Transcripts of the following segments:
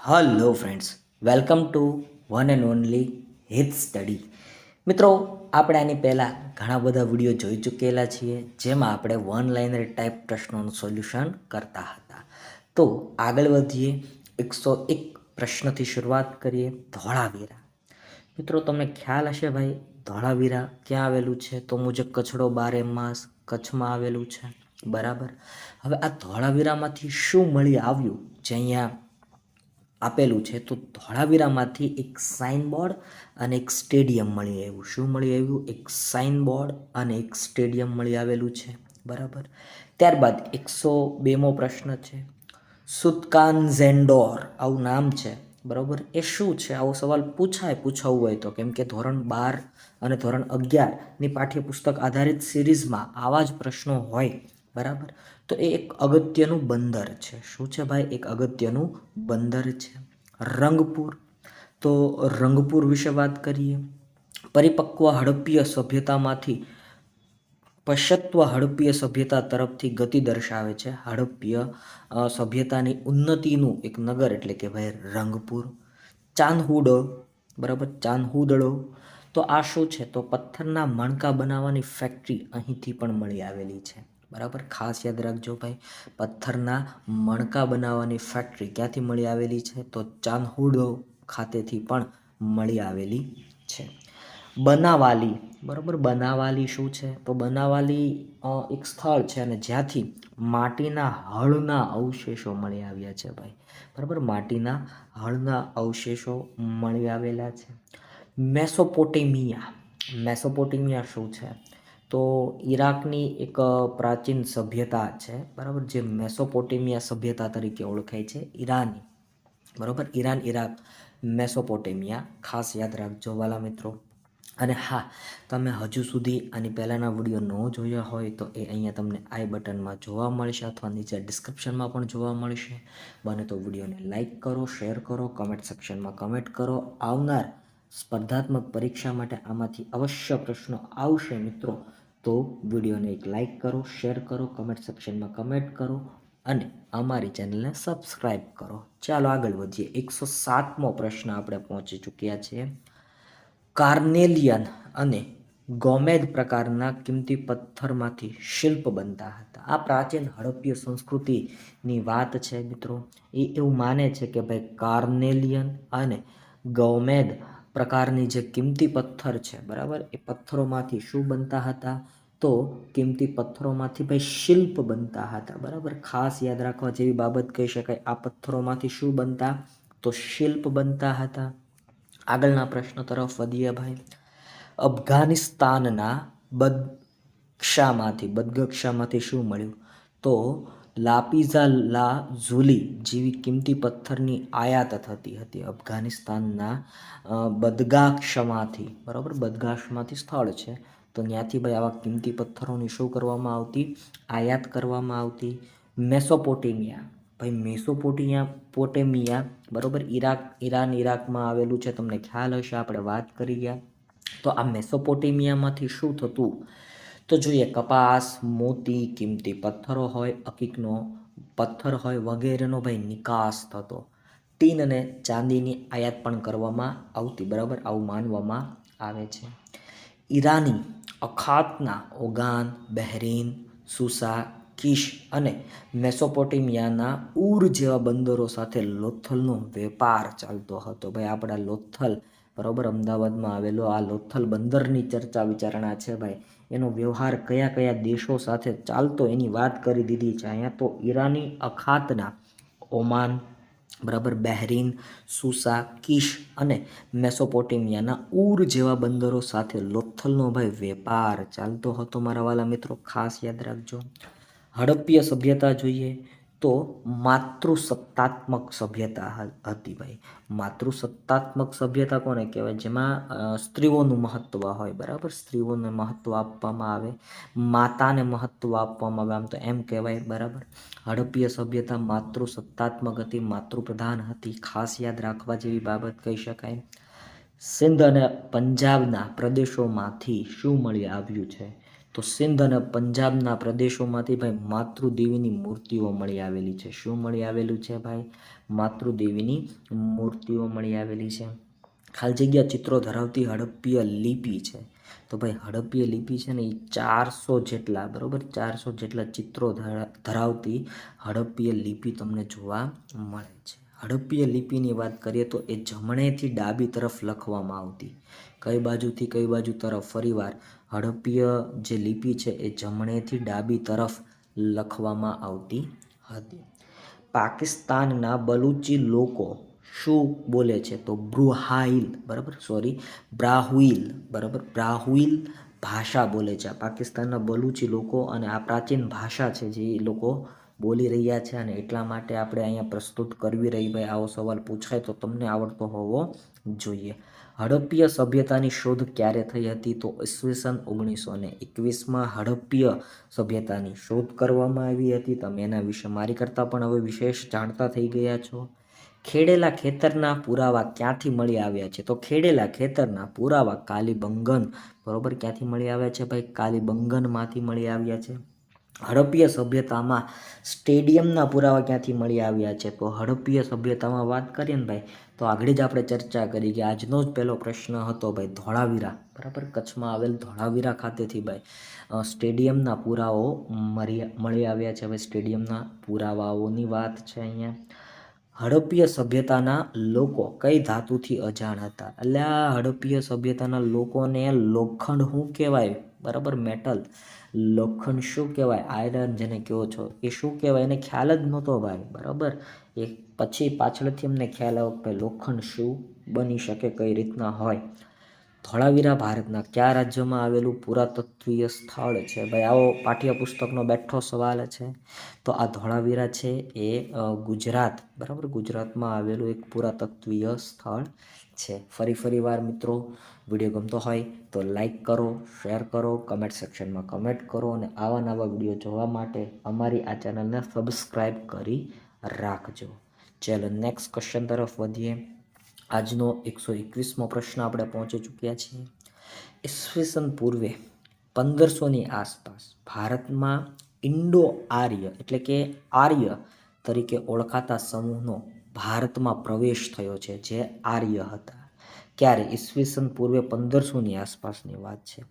Hello friends welcome to one and only hit study મિત્રો, આપણે આની પહેલાં ઘણા બધા વીડિયો જોઈ ચૂકેલા છીએ, જેમાં આપણે વન લાઇનર ટાઈપ પ્રશ્નોનું સોલ્યુશન કરતા હતા. તો આગળ વધીએ, એકસો એક પ્રશ્નથી શરૂઆત કરીએ, ધોળાવીરા. મિત્રો, તમને ખ્યાલ હશે ભાઈ, ધોળાવીરા ક્યાં આવેલું છે? તો મુજબ કચડો બારે માસ કચ્છમાં આવેલું છે. બરાબર? હવે આ ધોળાવીરામાંથી શું મળી આવ્યું? જે અહીંયા આપેલું છે, તો ધોળાવીરામાંથી એક સાઇન બોર્ડ અને એક સ્ટેડિયમ મળી આવ્યું. શું મળી આવ્યું? એક સાઇન બોર્ડ અને એક સ્ટેડિયમ મળી આવેલું છે. બરાબર? ત્યારબાદ એકસો બેમો પ્રશ્ન છે. સુતકાન ઝેન્ડોર, આવું નામ છે. બરાબર? એ શું છે? આવો સવાલ પૂછાય, પૂછાવું હોય તો. કેમ કે ધોરણ બાર અને ધોરણ અગિયારની પાઠ્યપુસ્તક આધારિત સિરીઝમાં આવા જ પ્રશ્નો હોય, બરાબર? તો એ એક અગત્યનું બંદર છે. શું છે ભાઈ? એક અગત્યનું બંદર છે. રંગપુર. તો રંગપુર વિશે વાત કરીએ. પરિપક્વ હડપ્પીય સભ્યતામાંથી પશ્ચત્વ હડપ્પીય સભ્યતા તરફથી ગતિ દર્શાવે છે. હડપ્પીય સભ્યતાની ઉન્નતિનું એક નગર એટલે કે ભાઈ રંગપુર. ચાંદહુડો, બરાબર? ચાંદહુદડો તો આ શું છે? તો પથ્થરના મણકા બનાવવાની ફેક્ટરી અહીંથી પણ મળી આવેલી છે. બરાબર? ખાસ યાદ રાખજો ભાઈ, પથ્થરના મણકા બનાવવાની ફેક્ટરી ક્યાંથી મળી આવેલી છે? તો ચાંદહુડો ખાતેથી પણ મળી આવેલી છે. બનાવાલી, બરાબર? બનાવાલી શું છે? તો બનાવાલી એક સ્થળ છે અને જ્યાંથી માટીના હળના અવશેષો મળી આવ્યા છે ભાઈ. બરાબર? માટીના હળના અવશેષો મળી આવેલા છે. મેસોપોટેમિયા. મેસોપોટેમિયા શું છે? તો ઈરાકની એક પ્રાચીન સભ્યતા છે, બરાબર? જે મેસોપોટેમિયા સભ્યતા તરીકે ઓળખાય છે, ઈરાની. બરાબર? Iran, Iraq, Mesopotamia. ખાસ યાદ રાખજો વાલા મિત્રો. અને હા, તમે હજુ સુધી આની પહેલાંના વીડિયો ન જોયા હોય તો એ અહીંયા તમને આઈ બટનમાં જોવા મળશે અથવા નીચે ડિસ્ક્રિપ્શનમાં પણ જોવા મળશે. બને તો વિડીયોને લાઇક કરો, શેર કરો, કમેન્ટ સેક્શનમાં કમેન્ટ કરો. આવનાર સ્પર્ધાત્મક પરીક્ષા માટે આમાંથી અવશ્ય પ્રશ્નો આવશે મિત્રો. તો વિડીયોને એક લાઇક કરો, શેર કરો કમેન્ટ સેક્શનમાં કમેન્ટ કરો અને અમારી ચેનલને સબસ્ક્રાઈબ કરો. ચાલો આગળ વધીએ. એકસો સાતમો પ્રશ્ન આપણે પહોંચી ચૂક્યા છીએ. કાર્નેલિયન અને ગોમેદ પ્રકારના કિંમતી પથ્થરમાંથી શિલ્પ બનતા હતા. આ પ્રાચીન હડપ્પીય સંસ્કૃતિની વાત છે મિત્રો. એ એવું માને છે કે ભાઈ કાર્નેલિયન અને ગૌમેદ પ્રકારની જે કિંમતી પથ્થર છે, બરાબર? એ પથ્થરોમાંથી શું બનતા હતા? તો કિંમતી પથ્થરોમાંથી ભાઈ શિલ્પ બનતા હતા, બરાબર? ખાસ યાદ રાખવા જેવી બાબત કહી શકાય, આ પથ્થરોમાંથી શું બનતા? તો શિલ્પ બનતા હતા. આગળના પ્રશ્ન તરફ વધીએ ભાઈ. અફઘાનિસ્તાનના બદક્ષામાંથી બદગક્ષામાંથી શું મળ્યું? તો લાપીઝા લા ઝુલી જેવી કિંમતી પથ્થરની આયાત થતી હતી અફઘાનિસ્તાનના બદગાક્ષમાંથી બરાબર? બદગાક્ષમાંથી સ્થળ છે. તો ત્યાંથી ભાઈ આવા કિંમતી પથ્થરોની શું કરવામાં આવતી? આયાત કરવામાં આવતી. મેસોપોટેમિયા. ભાઈ મેસોપોટિયા, પોટેમિયા, બરાબર? ઈરાક ઈરાન ઈરાકમાં આવેલું છે. તમને ખ્યાલ હશે, આપણે વાત કરી ગયા. તો આ મેસોપોટેમિયામાંથી શું થતું? તો જોઈએ, કપાસ, મોતી, કિંમતી પથ્થરો હોય, અકીકનો પથ્થર હોય વગેરેનો ભાઈ નિકાસ થતો. ટીન અને ચાંદીની આયાત પણ કરવામાં આવતી, બરાબર? આવું માનવામાં આવે છે. ઈરાની અખાતના ઓગાન, બહેરીન, સુસા, કિશ અને મેસોપોટેમિયાના ઉર જેવા બંદરો સાથે લોથલનો વેપાર ચાલતો હતો. ભાઈ, આપણા લોથલ, બરાબર? અમદાવાદમાં આવેલો આ લોથલ બંદરની ચર્ચા વિચારણા છે, ભાઈ. એનો વ્યવહાર કયા કયા દેશો સાથે ચાલતો એની વાત કરી દીધી છે. અહીંયા તો ઈરાની અખાતના ઓમાન, બરાબર બહેરીન, સુસા, કિશ અને મેસોપોટેમિયાના ઉર જેવા બંદરો સાથે લોથલનો ભાઈ વેપાર ચાલતો હતો મારા વાલા મિત્રો, ખાસ યાદ રાખજો. હડપ્પીય સભ્યતા જોઈએ તો માતૃસત્તાત્મક સભ્યતા હતી ભાઈ. માતૃસત્તાત્મક સભ્યતા કોને કહેવાય? જેમાં સ્ત્રીઓનું મહત્ત્વ હોય, બરાબર? સ્ત્રીઓને મહત્ત્વ આપવામાં આવે. માતાને મહત્ત્વ આપવામાં આવે, આમ તો એમ કહેવાય, બરાબર? હડપ્પીય સભ્યતા માતૃસત્તાત્મક હતી, માતૃપ્રધાન હતી. ખાસ યાદ રાખવા જેવી બાબત કહી શકાય. સિંધ અને પંજાબના પ્રદેશોમાંથી શું મળી આવ્યું છે? તો સિંધ અને પંજાબના પ્રદેશોમાંથી ભાઈ માતૃદેવીની મૂર્તિઓ મળી આવેલી છે. શું મળી આવેલું છે ભાઈ? માતૃદેવીની મૂર્તિઓ મળી આવેલી છે. ખાલી જગ્યા ચિત્રો ધરાવતી હડપ્પીય લિપિ છે. તો ભાઈ હડપ્પીય લિપિ છે ને એ ચારસો જેટલા, બરાબર? ચારસો જેટલા ચિત્રો ધરાવતી હડપ્પીય લિપિ તમને જોવા મળે છે. હડપ્પીય લિપિની વાત કરીએ તો એ જમણેથી ડાબી તરફ લખવામાં આવતી. કઈ બાજુથી કઈ બાજુ તરફ? ફરીવાર હડપ્પીય જે લિપિ છે એ જમણેથી ડાબી તરફ લખવામાં આવતી હતી. પાકિસ્તાનના બલુચી લોકો શું બોલે છે? તો બ્રુહાઇલ, બરાબર? સોરી બ્રાહુઇલ બરાબર? બ્રાહુઇલ ભાષા બોલે છે. પાકિસ્તાનના બલુચી લોકો અને આ પ્રાચીન ભાષા છે જે લોકો બોલી રહ્યા છે અને એટલા માટે આપણે અહીંયા પ્રસ્તુત કરવી રહી. ભાઈ, આવો સવાલ પૂછાય તો તમને આવડતો હોવો જોઈએ. હડપ્પીય સભ્યતાની શોધ ક્યારે થઈ હતી તો ઈસવીસન ઓગણીસો ને એકવીસમાં હડપ્પીય સભ્યતાની શોધ કરવામાં આવી હતી. તમે એના વિશે મારી કરતાં પણ હવે વિશેષ જાણતા થઈ ગયા છો. ખેડેલા ખેતરના પુરાવા ક્યાંથી મળી આવ્યા છે? તો ખેડેલા ખેતરના પુરાવા કાલીબંગન, બરોબર, ક્યાંથી મળી આવ્યા છે ભાઈ? કાલીબંગનમાંથી મળી આવ્યા છે. હડપ્પીય સભ્યતામાં સ્ટેડિયમના પુરાવા ક્યાંથી મળી આવ્યા છે? તો હડપ્પીય સભ્યતામાં વાત કરીએ ને ભાઈ, તો આગળ જ આપણે ચર્ચા કરી કે આજનો જ પહેલો પ્રશ્ન હતો ભાઈ, ધોળાવીરા. બરાબર? કચ્છમાં આવેલ ધોળાવીરા ખાતેથી ભાઈ સ્ટેડિયમના પુરાવો મળી મળી આવ્યા છે. ભાઈ સ્ટેડિયમના પુરાવાઓની વાત છે અહીંયા. હડપ્પીય સભ્યતાના લોકો કઈ ધાતુથી અજાણ હતા? એટલે આ હડપ્પીય સભ્યતાના લોકોને લોખંડ શું કહેવાય? બરાબર? મેટલ. લોખંડ શું કહેવાય? આયરન જેને કહો છો. એ શું કહેવાય? એને ખ્યાલ જ નહોતો ભાઈ. બરાબર? એ પછી પાછળથી અમને ખ્યાલ આવ્યો કે લોખંડ શું બની શકે, કઈ રીતના હોય? ધોળાવીરા ભારતના કયા રાજ્યમાં આવેલું પુરાતત્વીય સ્થળ છે? ભાઈ, આવો પાઠ્યપુસ્તકનો બેઠો સવાલ છે. તો આ ધોળાવીરા છે એ ગુજરાત. બરાબર? ગુજરાતમાં આવેલું એક પુરાતત્વીય સ્થળ છે. ફરી ફરી વાર મિત્રો, વીડિયો ગમતો હોય તો લાઈક કરો શેર કરો કમેન્ટ સેક્શનમાં કમેન્ટ કરો અને આવા નવા વીડિયો જોવા માટે અમારી આ ચેનલને સબસ્ક્રાઈબ કરી રાખજો. ચાલો નેક્સ્ટ ક્વેશ્ચન તરફ વધીએ. આજનો એકસો એકવીસમો પ્રશ્ન આપણે પહોંચી ચૂક્યા છીએ. ઈસવીસન પૂર્વે પંદરસોની આસપાસ ભારતમાં ઇન્ડો આર્ય એટલે કે આર્ય તરીકે ઓળખાતા સમૂહનો ભારતમાં પ્રવેશ થયો છે, જે આર્ય હતા. ક્યારે? ઈસવીસન પૂર્વે પંદરસોની આસપાસની વાત છે,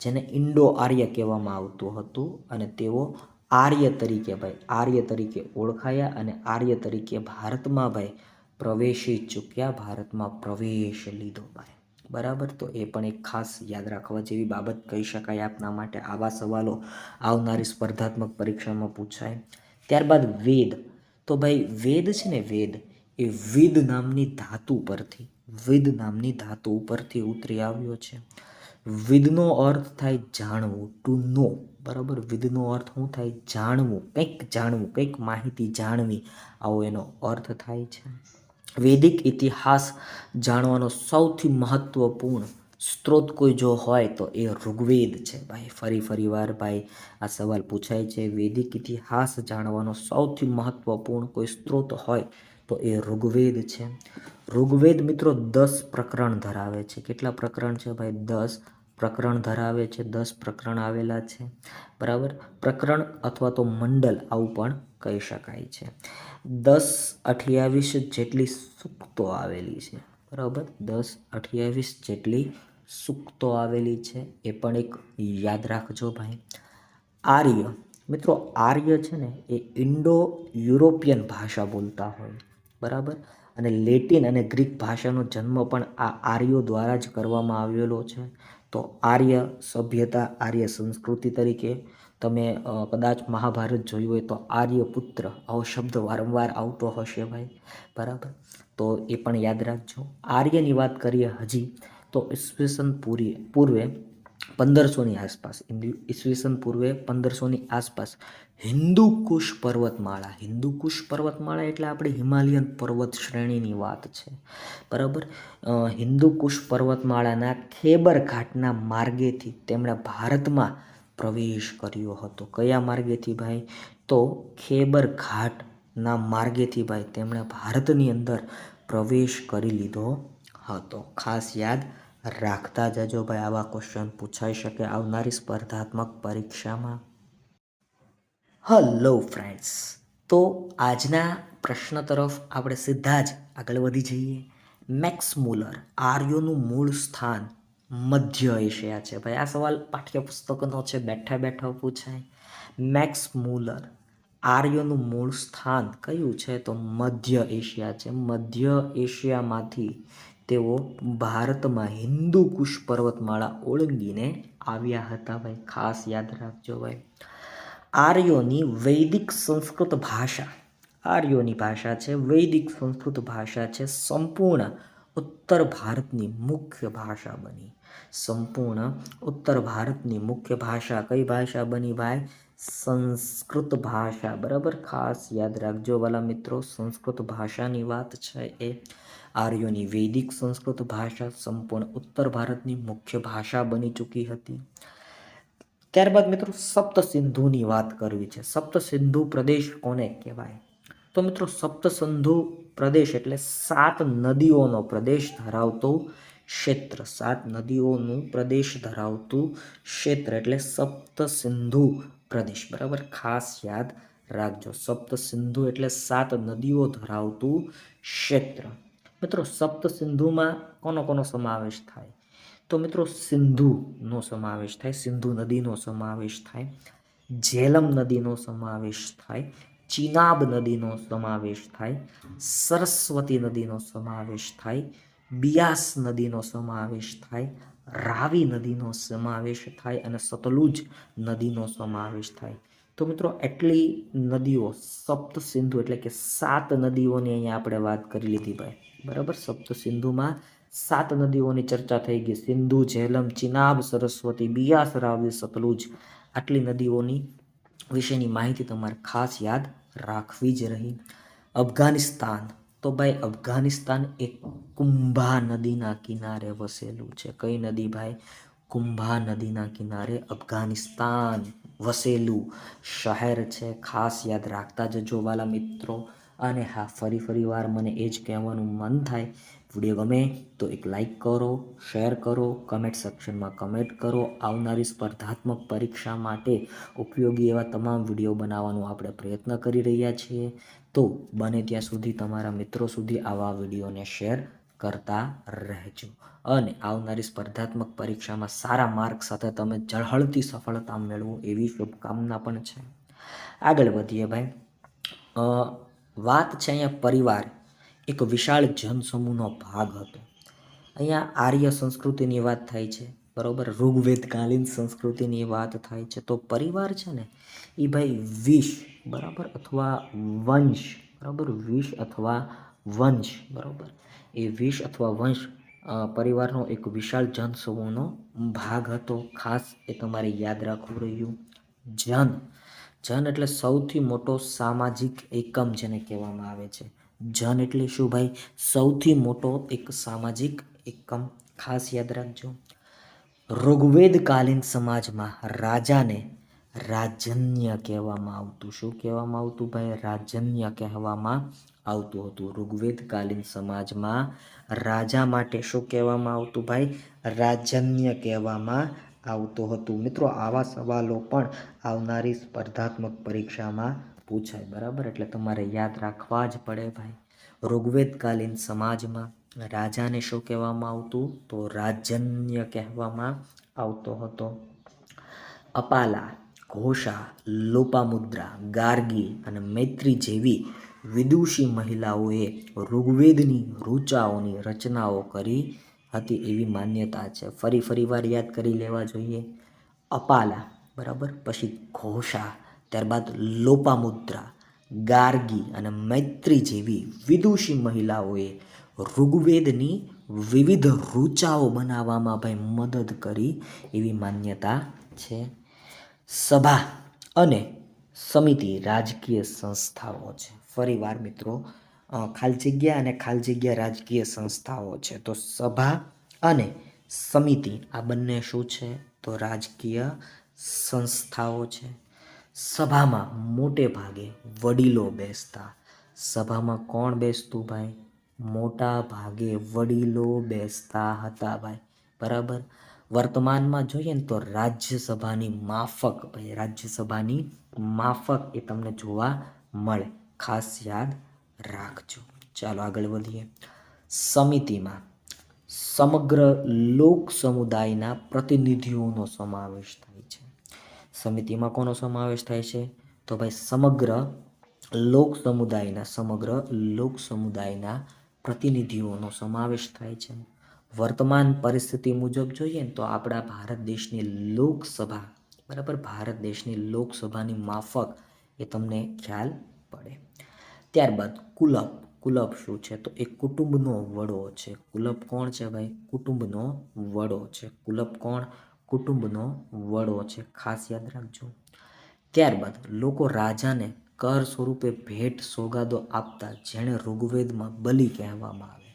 જેને ઇન્ડો આર્ય કહેવામાં આવતું હતું અને તેઓ આર્ય તરીકે ભાઈ, આર્ય તરીકે ઓળખાયા અને આર્ય તરીકે ભારતમાં ભાઈ પ્રવેશી ચૂક્યા, ભારતમાં પ્રવેશ લીધો ભાઈ. બરાબર? તો એ પણ એક ખાસ યાદ રાખવા જેવી બાબત કહી શકાય આપના માટે. આવા સવાલો આવનારી સ્પર્ધાત્મક પરીક્ષામાં પૂછાય. ત્યારબાદ વેદ. તો ભાઈ વેદ છે ને વેદ, એ વિદ નામની ધાતુ પરથી વિદ નામની ધાતુ ઉપરથી ઉતરી આવ્યો છે. વિદનો અર્થ થાય જાણવું ટુ નો બરાબર? વિદનો અર્થ શું થાય? જાણવું, કંઈક જાણવું, કંઈક માહિતી જાણવી, આવો એનો અર્થ થાય છે. વૈદિક ઇતિહાસ જાણવાનો સૌથી મહત્વપૂર્ણ સ્ત્રોત કોઈ જો હોય તો એ ઋગ્વેદ છે. ભાઈ, ફરી ફરી વાર ભાઈ, આ સવાલ પૂછાય છે. વૈદિક ઇતિહાસ જાણવાનો સૌથી મહત્વપૂર્ણ કોઈ સ્ત્રોત હોય તો એ ઋગ્વેદ છે. ઋગ્વેદ મિત્રો દસ પ્રકરણ ધરાવે છે. કેટલા પ્રકરણ છે ભાઈ? દસ પ્રકરણ ધરાવે છે. દસ પ્રકરણ આવેલા છે. બરાબર? પ્રકરણ અથવા તો મંડલ આવું પણ કહી શકાય છે. દસ અઠ્યાવીસ જેટલી સૂક્તો આવેલી છે. બરાબર? દસ અઠ્યાવીસ જેટલી સૂક્તો આવેલી છે. એ પણ એક યાદ રાખજો ભાઈ. આર્ય, મિત્રો આર્ય છે ને, એ ઇન્ડો યુરોપિયન ભાષા બોલતા હોય. બરાબર? અને લેટિન અને ગ્રીક ભાષાનો જન્મ પણ આ આર્યો દ્વારા જ કરવામાં આવેલો છે. તો આર્ય સભ્યતા, આર્ય સંસ્કૃતિ તરીકે તમે કદાચ મહાભારત જોયું હોય તો આર્યપુત્ર, આવો શબ્દ વારંવાર આવતો હશે ભાઈ. બરાબર? તો એ પણ યાદ રાખજો. આર્યની વાત કરીએ હજી, તો ઈસવીસન પૂરી, પૂર્વે પંદરસોની આસપાસ ઈસવીસન પૂર્વે પંદરસોની આસપાસ હિન્દુ કુશ પર્વતમાળા, હિન્દુ કુશ પર્વતમાળા એટલે આપણે હિમાલયન પર્વત શ્રેણીની વાત છે. બરાબર? હિન્દુકુશ હિન્દુ કુશ પર્વતમાળાના ખેબર ઘાટના માર્ગેથી તેમણે ભારતમાં પ્રવેશ કર્યો હતો. કયા માર્ગેથી ભાઈ? તો ખેબર ઘાટના માર્ગેથી ભાઈ તેમણે ભારતની અંદર પ્રવેશ કરી લીધો હતો. ખાસ યાદ રાખતા જજો ભાઈ આવા ક્વેશ્ચન પૂછાઈ શકે આવનારી સ્પર્ધાત્મક પરીક્ષામાં. હલો ફ્રેન્ડ્સ તો આજના પ્રશ્ન તરફ આપણે સીધા જ આગળ વધી જઈએ. મેક્સ મુલર આર્યોનું મૂળ સ્થાન મધ્ય એશિયા છે. ભાઈ આ સવાલ પાઠ્યપુસ્તકનો છે, બેઠા બેઠા પૂછાય. મેક્સ મુલર આર્યોનું મૂળ સ્થાન કયું છે? તો મધ્ય એશિયા છે. મધ્ય એશિયામાંથી તેઓ ભારતમાં હિન્દુ કુશ પર્વતમાળા ઓળંગીને આવ્યા હતા ભાઈ. ખાસ યાદ રાખજો ભાઈ. આર્યોની વૈદિક સંસ્કૃત ભાષા. આર્યોની ભાષા છે, વૈદિક સંસ્કૃત ભાષા છે. સંપૂર્ણ ઉત્તર ભારતની મુખ્ય ભાષા બની. સંપૂર્ણ ઉત્તર ભારતની મુખ્ય ભાષા કઈ ભાષા બની ભાઈ? સંસ્કૃત ભાષા, બરાબર? ખાસ યાદ રાખજો વાલા મિત્રો, સંસ્કૃત ભાષાની વાત છે એ આર્યોની વૈદિક સંસ્કૃત ભાષા, સંપૂર્ણ ઉત્તર ભારતની મુખ્ય ભાષા બની ચૂકી હતી. ત્યારબાદ મિત્રો, સપ્ત સિંધુની વાત કરવી છે. સપ્ત સિંધુ પ્રદેશ કોને કહેવાય? તો મિત્રો, સપ્ત સિંધુ પ્રદેશ એટલે સાત નદીઓનો પ્રદેશ ધરાવતો ક્ષેત્ર. સાત નદીઓનું પ્રદેશ ધરાવતું ક્ષેત્ર એટલે સપ્ત સિંધુ પ્રદેશ, બરાબર? ખાસ યાદ રાખજો. સપ્ત સિંધુ એટલે સાત નદીઓ ધરાવતું ક્ષેત્ર. મિત્રો, સપ્ત સિંધુમાં કોનો કોનો સમાવેશ થાય? તો મિત્રો, સિંધુનો સમાવેશ થાય, સિંધુ નદીનો સમાવેશ થાય, ઝેલમ નદીનો સમાવેશ થાય, ચિનાબ નદીનો સમાવેશ થાય, સરસ્વતી નદીનો સમાવેશ થાય, બિયાસ નદીનો સમાવેશ થાય રાવી નદીનો સમાવેશ થાય અને સતલુજ નદીનો સમાવેશ થાય. તો મિત્રો, એટલી નદીઓ, સપ્ત સિંધુ એટલે કે સાત નદીઓની અહીંયા આપણે વાત કરી લીધી ભાઈ. બરાબર? સપ્ત સિંધુમાં સાત નદીઓની ચર્ચા થઈ ગઈ. સિંધુ, ઝેલમ, ચિનાબ, સરસ્વતી, બિયાસ, રાવી, સતલુજ આટલી નદીઓની વિશેની માહિતી તમારે ખાસ યાદ રાખવી જ રહી. અફઘાનિસ્તાન તો ભાઈ અફઘાનિસ્તાન એક કુંભા નદીના કિનારે વસેલું છે. કઈ નદી ભાઈ? કુંભા નદીના કિનારે અફઘાનિસ્તાન વસેલું શહેર છે. ખાસ યાદ રાખતા જજો વાલા મિત્રો. અને હા, ફરી ફરી વાર મને એ જ કહેવાનું મન થાય. વીડિયો ગમે તો એક લાઈક કરો શેર કરો કમેન્ટ સેક્શનમાં કમેન્ટ કરો. આવનારી સ્પર્ધાત્મક પરીક્ષા માટે ઉપયોગી એવા તમામ વીડિયો બનાવવાનો આપણે પ્રયત્ન કરી રહ્યા છીએ. તો બને ત્યાં સુધી તમારા મિત્રો સુધી આવા વિડીયોને શેર કરતા રહેજો. અને આવનારી સ્પર્ધાત્મક પરીક્ષામાં સારા માર્ક સાથે તમે ઝળહળતી સફળતા મેળવો એવી શુભકામના પણ છે. આગળ વધીએ ભાઈ. વાત છે અહીંયા પરિવાર. એક વિશાળ જનસમૂહનો ભાગ હતો. અહીંયા આર્ય સંસ્કૃતિની વાત થાય છે. બરોબર? ઋગ્વેદકાલીન સંસ્કૃતિની વાત થાય છે. તો પરિવાર છે ને, એ ભાઈ વિષ, બરાબર? અથવા વંશ, બરાબર? વિષ અથવા વંશ, બરાબર? એ વિષ અથવા વંશ પરિવારનો એક વિશાળ જનસમૂહનો ભાગ હતો. ખાસ એ તમારે યાદ રાખવું રહ્યું. જન. જન એટલે સૌથી મોટો સામાજિક એકમ જેને કહેવામાં આવે છે. જન એટલે શું ભાઈ? સૌથી મોટો એક સામાજિક એકમ. ખાસ યાદ રાખજો. ઋગ્વેદકાલીન સમાજમાં રાજાને રાજન્ય કહેવામાં આવતું. શું કહેવામાં આવતું ભાઈ? રાજન્ય કહેવામાં આવતું હતું. ઋગ્વેદકાલીન સમાજમાં રાજા માટે શું કહેવામાં આવતું ભાઈ? રાજન્ય કહેવામાં આવતું હતું. મિત્રો, આવા સવાલો પણ આવનારી સ્પર્ધાત્મક પરીક્ષામાં પૂછાય. બરાબર? એટલે તમારે યાદ રાખવા જ પડે ભાઈ. ઋગ્વેદકાલીન સમાજમાં રાજાને શું કહેવામાં આવતું? તો રાજન્ય કહેવામાં આવતો હતો. અપાલા, ઘોષા, લોપામુદ્રા, ગાર્ગી અને મૈત્રી જેવી વિદુષી મહિલાઓએ ઋગ્વેદની ઋચાઓની રચનાઓ કરી હતી એવી માન્યતા છે. ફરી ફરી વાર યાદ કરી લેવા જોઈએ. અપાલા, બરાબર? પછી ઘોષા, ત્યારબાદ લોપામુદ્રા, ગાર્ગી અને મૈત્રી જેવી વિદુષી મહિલાઓએ ઋગ્વેદની વિવિધ ઋચાઓ બનાવવામાં ભાઈ મદદ કરી એવી માન્યતા છે. સભા અને સમિતિ રાજકીય સંસ્થાઓ છે. ફરીવાર મિત્રો ખાલી જગ્યા અને ખાલી જગ્યા રાજકીય સંસ્થાઓ છે. તો સભા અને સમિતિ આ બંને શું છે? તો રાજકીય સંસ્થાઓ છે. સભામાં મોટે ભાગે વડીલો બેસતા. સભામાં કોણ બેસતું ભાઈ? મોટા ભાગે વડીલો બેસતા હતા ભાઈ. બરાબર? વર્તમાનમાં જોઈએ ને તો રાજ્યસભાની માફક ભાઈ, રાજ્યસભાની માફક એ તમને જોવા મળે. ખાસ યાદ રાખજો. ચાલો આગળ વધીએ. સમિતિમાં સમગ્ર લોક સમુદાયના પ્રતિનિધિઓનો સમાવેશ થાય છે. સમિતિમાં કોનો સમાવેશ થાય છે? તો ભાઈ સમગ્ર લોક સમુદાયના, સમગ્ર લોક સમુદાયના પ્રતિનિધિઓનો સમાવેશ થાય છે. વર્તમાન પરિસ્થિતિ મુજબ જોઈએ ને તો આપણા ભારત દેશની લોકસભા, બરાબર? ભારત દેશની લોકસભાની માફક એ તમને ખ્યાલ પડે. ત્યારબાદ કુલપ. કુલપ શું છે? તો એ કુટુંબનો વડો છે. કુલપ કોણ છે ભાઈ? કુટુંબનો વડો છે. કુલપ કોણ? કુટુંબનો વડો છે. ખાસ યાદ રાખજો. ત્યારબાદ લોકો રાજાને કર સ્વરૂપે ભેટ સોગાદો આપતા જેણે ઋગ્વેદમાં બલિ કહેવામાં આવે.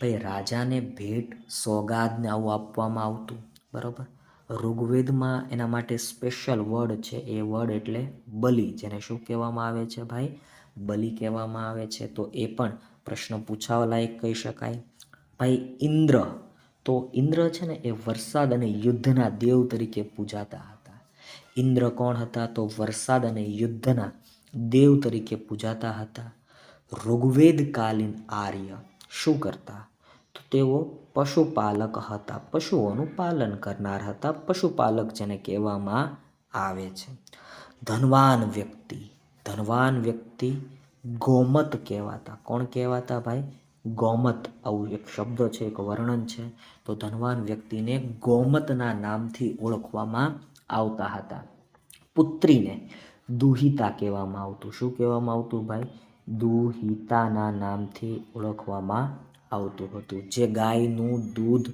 ભાઈ, રાજાને ભેટ સોગાદને આવું આપવામાં આવતું. બરાબર? ઋગ્વેદમાં એના માટે સ્પેશિયલ વર્ડ છે. એ વર્ડ એટલે બલિ. જેને શું કહેવામાં આવે છે ભાઈ? બલિ કહેવામાં આવે છે. તો એ પણ પ્રશ્ન પૂછાવા લાયક કહી શકાય. ભાઈ, ઇન્દ્ર. તો ઇન્દ્ર છે ને એ વરસાદ અને યુદ્ધના દેવ તરીકે પૂજાતા હતા. ઇન્દ્ર કોણ હતા? તો વરસાદ અને યુદ્ધના દેવ તરીકે પૂજાતા હતા. ઋગ્વેદકાલીન આર્ય શું કરતા? તો તેઓ પશુપાલક હતા. પશુઓનું પાલન કરનાર હતા. પશુપાલક જેને કહેવામાં આવે છે. ધનવાન વ્યક્તિ. ધનવાન વ્યક્તિ ગોમત કહેવાતા. કોણ કહેવાતા ભાઈ? ગોમત આવું એક શબ્દ છે, એક વર્ણન છે. તો ધનવાન વ્યક્તિને ગોમતના નામથી ઓળખવામાં આવતા હતા. પુત્રીને દુહિતા કહેવામાં આવતું. શું કહેવામાં આવતું ભાઈ? દુહિતાના નામથી ઓળખવામાં આવતું હતું. જે ગાયનું દૂધ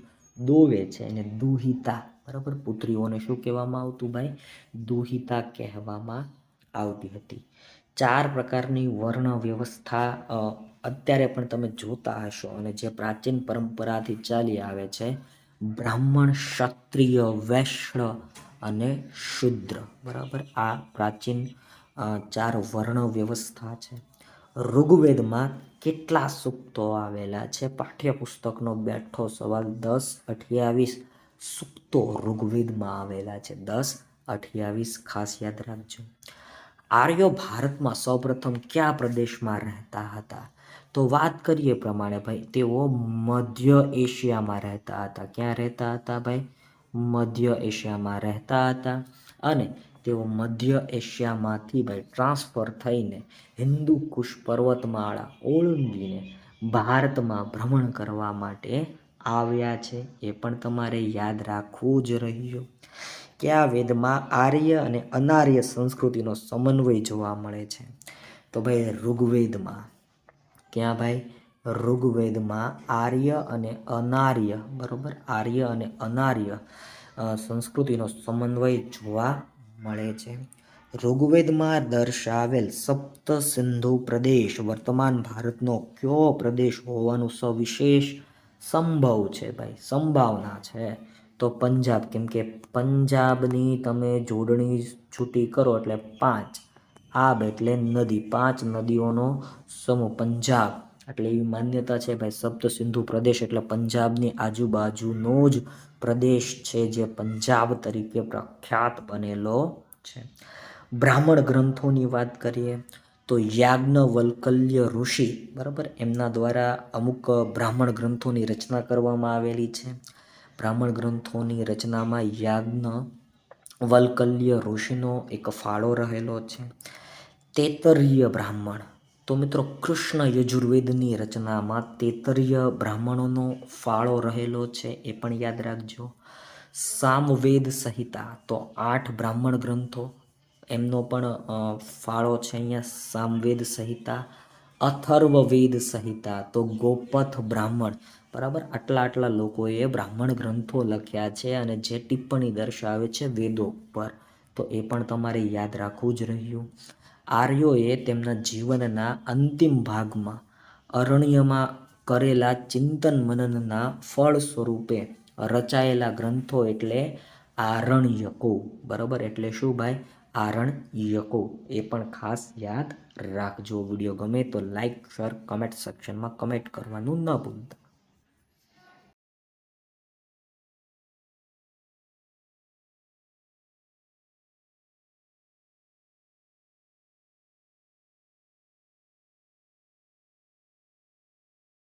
દોવે છે એને દુહિતા, બરાબર? પુત્રીઓને શું કહેવામાં આવતું ભાઈ? દુહિતા કહેવામાં આવતી હતી. ચાર પ્રકારની વર્ણ વ્યવસ્થા અત્યારે પણ તમે જોતા હશો અને જે પ્રાચીન પરંપરાથી ચાલી આવે છે, બ્રાહ્મણ, ક્ષત્રિય વૈશ્ય અને શુદ્ર. બરાબર? આ પ્રાચીન ચાર વર્ણ વ્યવસ્થા છે. ઋગ્વેદમાં કેટલા સૂક્તો આવેલા છે? પાઠ્યપુસ્તકનો બેઠો સવાલ દસ અઠ્યાવીસ સૂક્તો ઋગ્વેદમાં આવેલા છે. દસ અઠ્યાવીસ ખાસ યાદ રાખજો. આર્યો ભારતમાં સૌપ્રથમ કયા પ્રદેશમાં રહેતા હતા? તો વાત કરીએ પ્રમાણે ભાઈ, તેઓ મધ્ય એશિયામાં રહેતા હતા. ક્યાં રહેતા હતા ભાઈ? મધ્ય એશિયામાં રહેતા હતા અને તેઓ મધ્ય એશિયામાંથી ભાઈ ટ્રાન્સફર થઈને હિન્દુ કુશ પર્વતમાળા ઓળંગીને ભારતમાં ભ્રમણ કરવા માટે આવ્યા છે. એ પણ તમારે યાદ રાખવું જ રહ્યું. કે આ વેદમાં આર્ય અને અનાર્ય સંસ્કૃતિનો સમન્વય જોવા મળે છે? તો ભાઈ ઋગ્વેદમાં. ક્યાં ભાઈ? ઋગ્વેદમાં આર્ય અને અનાર્ય, બરાબર? આર્ય અને અનાર્ય સંસ્કૃતિનો સમન્વય જોવા મળે છે. ઋગ્વેદમાં દર્શાવેલ સપ્ત સિંધુ પ્રદેશ વર્તમાન ભારતનો કયો પ્રદેશ હોવાનું સવિશેષ સંભવ છે ભાઈ? સંભાવના છે. તો પંજાબ, કેમ કે પંજાબની તમે જોડણી છૂટી કરો એટલે પાંચ. આબ એટલે નદી. પાંચ નદીઓનો સમૂહ. પંજાબ એટલે એવી માન્યતા છે ભાઈ સપ્ત સિંધુ પ્રદેશ એટલે પંજાબની આજુબાજુનો જ પ્રદેશ છે જે પંજાબ તરીકે પ્રખ્યાત બનેલો છે. બ્રાહ્મણ ગ્રંથોની વાત કરીએ તો યાજ્ઞવલ્કલ્ય ઋષિ, બરાબર, એમના દ્વારા અમુક બ્રાહ્મણ ગ્રંથોની રચના કરવામાં આવેલી છે. બ્રાહ્મણ ગ્રંથોની રચનામાં યાજ્ઞ વલ્કલ્ય ઋષિનો એક ફાળો રહેલો છે. તેતરીય બ્રાહ્મણ તો મિત્રો કૃષ્ણ યજુર્વેદની રચનામાં તેતરીય બ્રાહ્મણોનો ફાળો રહેલો છે, એ પણ યાદ રાખજો. સામવેદ સંહિતા, તો આઠ બ્રાહ્મણ ગ્રંથો, એમનો પણ ફાળો છે અહીંયા, સામવેદ સંહિતા, અથર્વવેદ સંહિતા, તો ગોપથ બ્રાહ્મણ, બરાબર? આટલા આટલા લોકોએ બ્રાહ્મણ ગ્રંથો લખ્યા છે અને જે ટિપ્પણી દર્શાવે છે વેદો પર તો એ પણ તમારે યાદ રાખવું જ રહ્યું. આર્યોએ તેમના જીવનના અંતિમ ભાગમાં અરણ્યમાં કરેલા ચિંતન મનનના ફળ સ્વરૂપે રચાયેલા ગ્રંથો એટલે આરણ્યકો. બરાબર? એટલે શું ભાઈ? આરણ્યકો. એ પણ ખાસ યાદ રાખજો. વીડિયો ગમે તો લાઈક, શેર, કમેન્ટ સેક્શનમાં કમેન્ટ કરવાનું ન ભૂલતા.